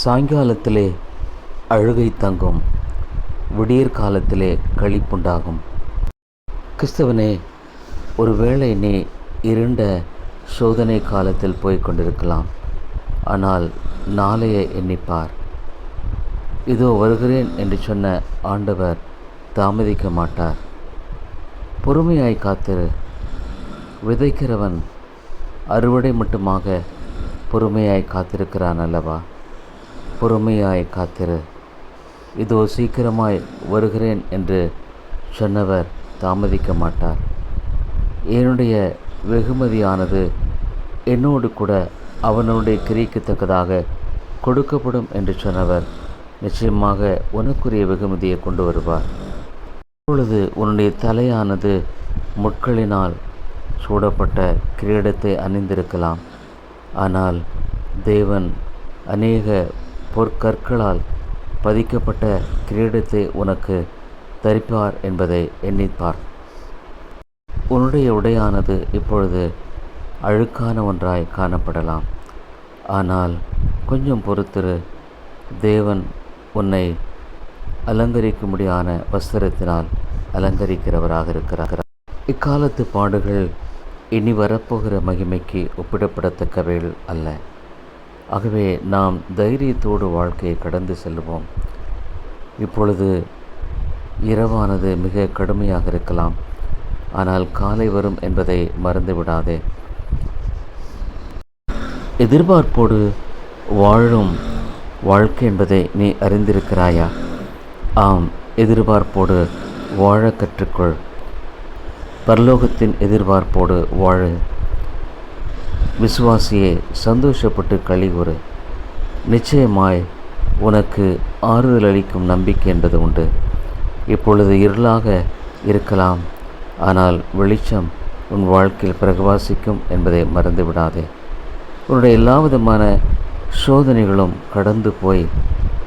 சாயங்காலத்திலே அழுகை தங்கும். விடியற் காலத்திலே களிப்புண்டாகும். கிறிஸ்தவனே ஒருவேளை நீ இருண்ட சோதனை காலத்தில் போய் கொண்டிருக்கலாம். ஆனால் நாளைய எண்ணிப்பார். இதோ வருகிறேன் என்று சொன்ன ஆண்டவர் தாமதிக்க மாட்டார். பொறுமையாய் காத்திரு விதைக்கிறவன் அறுவடை மட்டுமாக பொறுமையாய் காத்திருக்கிறான் அல்லவா? பொறுமையாய் காத்திரு. இதோ சீக்கிரமாய் வருகிறேன் என்று சொன்னவர் தாமதிக்க மாட்டார். என்னுடைய வெகுமதியானது என்னோடு கூட அவனுடைய கிரிக்கத்தக்கதாக கொடுக்கப்படும் என்று சொன்னவர் நிச்சயமாக உனக்குரிய வெகுமதியை கொண்டு வருவார். இப்பொழுது உன்னுடைய தலையானது முட்களினால் சூடப்பட்ட கிரீடத்தை அணிந்திருக்கலாம். ஆனால் தேவன் அநேக பொற்கற்களால் பதிக்கப்பட்ட கிரீடத்தை உனக்கு தரிப்பார் என்பதை எண்ணிப்பார். உன்னுடைய உடையானது இப்பொழுது அழுக்கான ஒன்றாய் காணப்படலாம். ஆனால் கொஞ்சம் பொறுத்திரு தேவன் உன்னை அலங்கரிக்கும்படியான வஸ்திரத்தினால் அலங்கரிக்கிறவராக இருக்கிறார். இக்காலத்து பாடுகள் இனி வரப்போகிற மகிமைக்கு ஒப்பிடப்படத்தக்கவைகள் அல்ல. ஆகவே நாம் தைரியத்தோடு வாழ்க்கையை கடந்து செல்வோம். இப்பொழுது இரவானது மிக கடுமையாக இருக்கலாம். ஆனால் காலை வரும் என்பதை மறந்து விடாதே. எதிர்பார்ப்போடு வாழும் வாழ்க்கை என்பதை நீ அறிந்திருக்கிறாயா? ஆம் எதிர்பார்ப்போடு வாழ கற்றுக்கொள். பரலோகத்தின் எதிர்பார்ப்போடு வாழ. விசுவாசியே சந்தோஷப்பட்டு கழிவுறு நிச்சயமாய் உனக்கு ஆறுதல் அளிக்கும் நம்பிக்கை என்பது உண்டு. இப்பொழுது இருளாக இருக்கலாம். ஆனால் வெளிச்சம் உன் வாழ்க்கையில் பிரகவாசிக்கும் என்பதை மறந்து விடாதே உன்னுடைய எல்லா விதமான சோதனைகளும் கடந்து போய்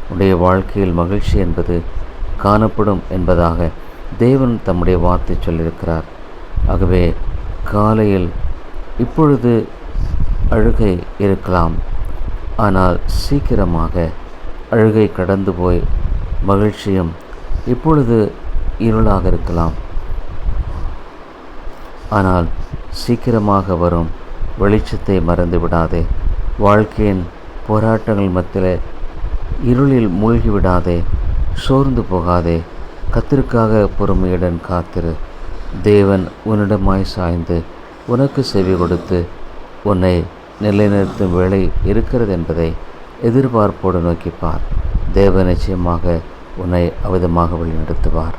உன்னுடைய வாழ்க்கையில் மகிழ்ச்சி என்பது காணப்படும் என்பதாக தேவன் தம்முடைய வார்த்தை சொல்லியிருக்கிறார். ஆகவே காலையில் இப்பொழுது அழுகை இருக்கலாம். ஆனால் சீக்கிரமாக அழுகை கடந்து போய் மகிழ்ச்சியும் இப்பொழுது இருளாக இருக்கலாம். ஆனால் சீக்கிரமாக வரும் வெளிச்சத்தை மறந்து விடாதே. வாழ்க்கையின் போராட்டங்கள் மத்தியில் இருளில் மூழ்கி விடாதே. சோர்ந்து போகாதே. கத்திற்காக பொறுமையுடன் காத்திரு. தேவன் உன்னிடமாய் சாய்ந்து உனக்கு செவி கொடுத்து உன்னை நிலைநிறுத்தும் வேலை இருக்கிறது என்பதை எதிர்பார்ப்போடு நோக்கிப்பார் தேவ நிச்சயமாக உன்னை அவிதமாக வழிநடத்துவார்.